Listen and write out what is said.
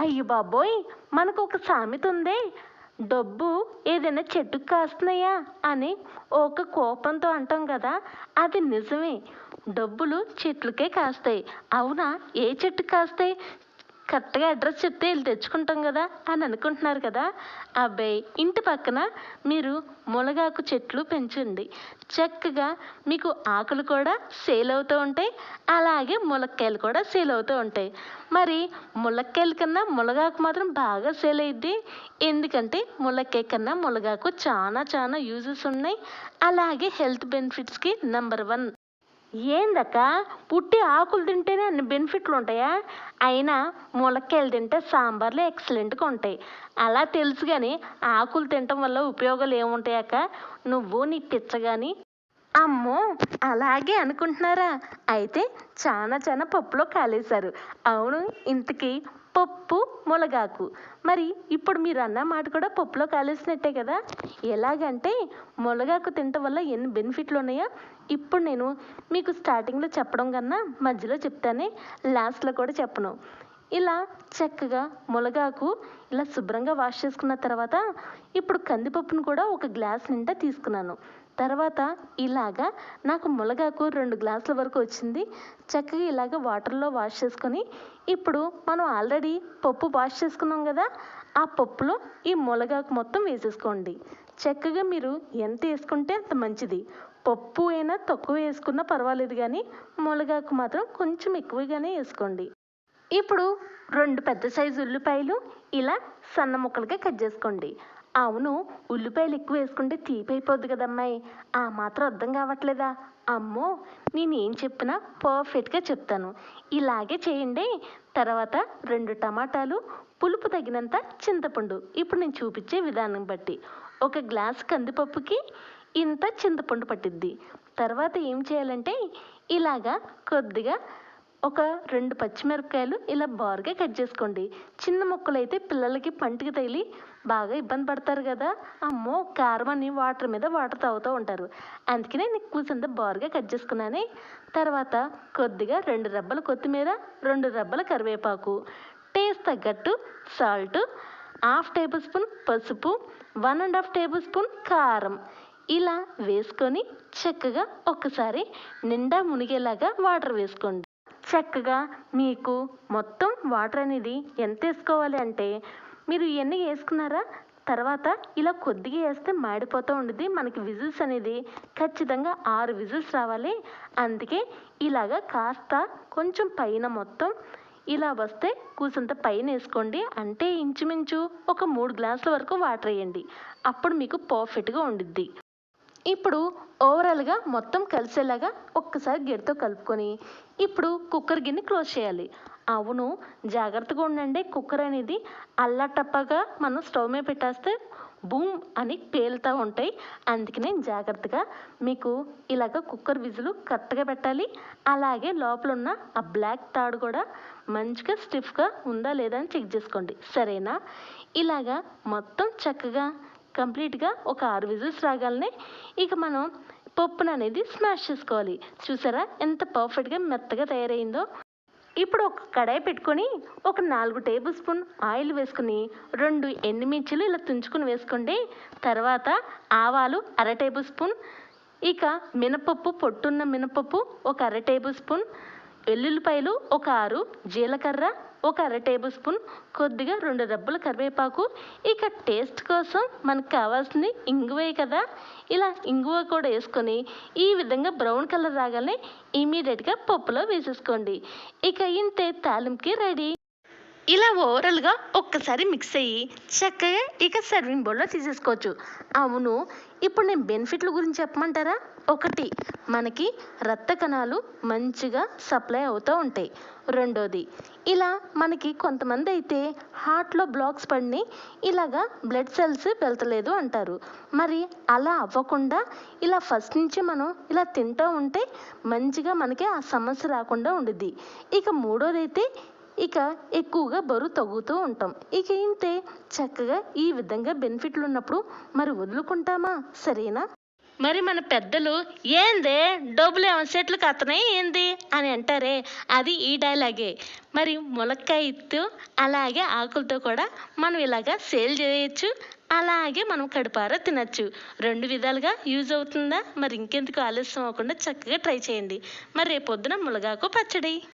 అయ్యి బాబోయ్ మనకు ఒక సామెత ఉందే. డబ్బు ఏదైనా చెట్టుకు కాస్తున్నాయా అని ఒక కోపంతో అంటాం కదా అది నిజమే. డబ్బులు చెట్లకే కాస్తాయి. అవునా? ఏ చెట్టు కాస్తాయి? కరెక్ట్గా అడ్రస్ చెప్తే వెళ్ళి తెచ్చుకుంటాం కదా అని అనుకుంటున్నారు కదా అబ్బాయి ఇంటి పక్కన మీరు మునగాకు చెట్లు పెంచండి. చక్కగా మీకు ఆకులు కూడా సేల్ అవుతూ ఉంటాయి అలాగే ములక్కాయలు కూడా సేల్ అవుతూ ఉంటాయి. మరి ములక్కాయల కన్నా మునగాకు మాత్రం బాగా సేల్ అయ్యిద్ది ఎందుకంటే ములక్కాయ కన్నా మునగాకు చాలా చాలా యూజెస్ ఉన్నాయి. అలాగే హెల్త్ బెనిఫిట్స్కి నెంబర్ వన్ ఏందక్క? పుట్టి ఆకులు తింటేనే అన్ని బెనిఫిట్లు ఉంటాయా? అయినా ములక్కాయలు తింటే సాంబార్లు ఎక్సలెంట్గా ఉంటాయి. అలా తెలుసు కానీ ఆకులు తినటం వల్ల ఉపయోగాలు ఏముంటాయక్క? నువ్వు నీ పిచ్చ కానీ అమ్మో అలాగే అనుకుంటున్నారా? అయితే చాలా చాలా పప్పులో కాలేశారు. అవును ఇంతకీ పప్పు మునగాకు మరి ఇప్పుడు మీరు అన్న మాట కూడా పప్పులో కాలేసినట్టే కదా? ఎలాగంటే మునగాకు తినటం వల్ల ఎన్ని బెనిఫిట్లు ఉన్నాయో ఇప్పుడు నేను మీకు స్టార్టింగ్లో చెప్పడం కన్నా మధ్యలో చెప్తానే లాస్ట్లో కూడా చెప్పను. ఇలా చక్కగా మునగాకు ఇలా శుభ్రంగా వాష్ చేసుకున్న తర్వాత ఇప్పుడు కందిపప్పును కూడా ఒక గ్లాస్ నిండా తీసుకున్నాను. తర్వాత ఇలాగా నాకు మునగాకు రెండు గ్లాసుల వరకు వచ్చింది. చక్కగా ఇలాగ వాటర్లో వాష్ చేసుకొని ఇప్పుడు మనం ఆల్రెడీ పప్పు వాష్ చేసుకున్నాం కదా ఆ పప్పులో ఈ మునగాకు మొత్తం వేసేసుకోండి. చక్కగా మీరు ఎంత వేసుకుంటే అంత మంచిది. పప్పు అయినా తక్కువ వేసుకున్నా పర్వాలేదు కానీ మునగాకు మాత్రం కొంచెం ఎక్కువగానే వేసుకోండి. ఇప్పుడు రెండు పెద్ద సైజు ఉల్లిపాయలు ఇలా సన్న ముక్కలుగా కట్ చేసుకోండి. అవును ఉల్లిపాయలు ఎక్కువ వేసుకుంటే తీపి అయిపోద్ది కదమ్మాయి. ఆ మాత్రం అర్థం కావట్లేదా? అమ్మో నేను ఏం చెప్పినా పర్ఫెక్ట్గా చెప్తాను. ఇలాగే చేయండి. తర్వాత రెండు టమాటాలు పులుపు తగినంత చింతపండు. ఇప్పుడు నేను చూపించే విధానం బట్టి. ఒక గ్లాస్ కందిపప్పుకి ఇంత చింతపండు పట్టిద్ది. తర్వాత ఏం చేయాలంటే ఇలాగా కొద్దిగా ఒక రెండు పచ్చిమిరపకాయలు ఇలా బారుగా కట్ చేసుకోండి. చిన్న ముక్కలు అయితే పిల్లలకి పంటికి తగిలి బాగా ఇబ్బంది పడతారు కదా. అమ్మో కారం అని వాటర్ మీద వాటర్ తాగుతూ ఉంటారు. అందుకనే నేను కూర్చుంత బారుగా కట్ చేసుకున్నాను. తర్వాత కొద్దిగా రెండు రెబ్బల కొత్తిమీర రెండు రెబ్బల కరివేపాకు. టేస్ట్ తగ్గట్టు సాల్ట్ హాఫ్ టేబుల్ స్పూన్ పసుపు one and half tablespoon కారం. ఇలా వేసుకొని చక్కగా ఒక్కసారి నిండా మునిగేలాగా వాటర్ వేసుకోండి. చక్కగా మీకు మొత్తం వాటర్ అనేది ఎంత వేసుకోవాలి అంటే మీరు ఇవన్నీ వేసుకున్నారా? తర్వాత ఇలా కొద్దిగా వేస్తే మాడిపోతూ ఉండేది మనకి విజిల్స్ అనేది ఖచ్చితంగా ఆరు విజిల్స్ రావాలి. అందుకే ఇలాగా కాస్త కొంచెం పైన మొత్తం ఇలా వస్తే కూసంత పైన వేసుకోండి. అంటే ఇంచుమించు ఒక మూడు గ్లాసుల వరకు వాటర్ వేయండి. అప్పుడు మీకు పర్ఫెక్ట్గా ఉండిద్ది. ఇప్పుడు ఓవరాల్గా మొత్తం కలిసేలాగా ఒక్కసారి గిన్నెతో కలుపుకొని ఇప్పుడు కుక్కర్ గిన్నె క్లోజ్ చేయాలి. అవును జాగ్రత్తగా ఉండండి. కుక్కర్ అనేది అల్లాటప్పగా మనం స్టవ్ మీద పెట్టేస్తే బూమ్ అని పేలుతూ ఉంటాయి. అందుకనే జాగ్రత్తగా మీకు ఇలాగ కుక్కర్ విజులు కరెక్ట్గా పెట్టాలి. అలాగే లోపల ఉన్న ఆ బ్లాక్ తాడు కూడా మంచిగా స్టిఫ్గా ఉందా లేదా అని చెక్ చేసుకోండి. సరేనా? ఇలాగా మొత్తం చక్కగా కంప్లీట్గా ఒక ఆరు విజిల్స్ రాగాలనే ఇక మనం పప్పును అనేది స్మాష్ చేసుకోవాలి. చూసారా? ఎంత పర్ఫెక్ట్గా మెత్తగా తయారైందో. ఇప్పుడు ఒక కడాయి పెట్టుకొని ఒక నాలుగు టేబుల్ స్పూన్ ఆయిల్ వేసుకుని రెండు ఎండుమిర్చిలు ఇలా తుంచుకుని వేసుకోండి. తర్వాత ఆవాలు అర టేబుల్ స్పూన్ ఇక మినపప్పు పొట్టున్న మినపప్పు ఒక అర టేబుల్ స్పూన్ వెల్లుల్లిపాయలు ఒక ఆరు జీలకర్ర ఒక అర టేబుల్ స్పూన్ కొద్దిగా రెండు రెబ్బల కరివేపాకు. ఇక టేస్ట్ కోసం మనకు కావాల్సింది ఇంగువే కదా. ఇలా ఇంగువ కూడా వేసుకొని ఈ విధంగా బ్రౌన్ కలర్ రాగానే ఇమీడియట్గా పప్పులో వేసేసుకోండి. ఇక ఇంతే తాలింపుకి రెడీ. ఇలా ఓవరాల్గా ఒక్కసారి మిక్స్ అయ్యి చక్కగా ఇక సర్వింగ్ బౌల్లో తీసేసుకోవచ్చు. అవును ఇప్పుడు నేను బెనిఫిట్ల గురించి చెప్పమంటారా? ఒకటి మనకి రక్త కణాలు మంచిగా సప్లై అవుతూ ఉంటాయి. రెండోది ఇలా మనకి కొంతమంది అయితే హార్ట్లో బ్లాక్స్ పడిని ఇలాగా బ్లడ్ సెల్స్ వెళ్తలేదు అంటారు. మరి అలా అవ్వకుండా ఇలా ఫస్ట్ నుంచి మనం ఇలా తింటూ ఉంటే మంచిగా మనకి ఆ సమస్య రాకుండా ఉండిద్ది. ఇక మూడోదైతే ఇక ఎక్కువగా బరువు తగ్గుతూ ఉంటాం. ఇక ఇంతే. చక్కగా ఈ విధంగా బెనిఫిట్లు ఉన్నప్పుడు మరి వదులుకుంటామా? సరేనా? మరి మన పెద్దలు ఏందే? డబ్బులు ఏమో చెట్లు కత్తనే ఏంది? అని అంటారే. అది ఈ డైలాగే మరి ములక్కాయ ఇత్తు అలాగే ఆకులతో కూడా మనం ఇలాగా సేల్ చేయొచ్చు. అలాగే మనం కడుపారా తినచ్చు. రెండు విధాలుగా యూజ్ అవుతుందా? మరి ఇంకెందుకు ఆలస్యం అవ్వకుండా చక్కగా ట్రై చేయండి. మరి రేపొద్దున మునగాకు పచ్చడి.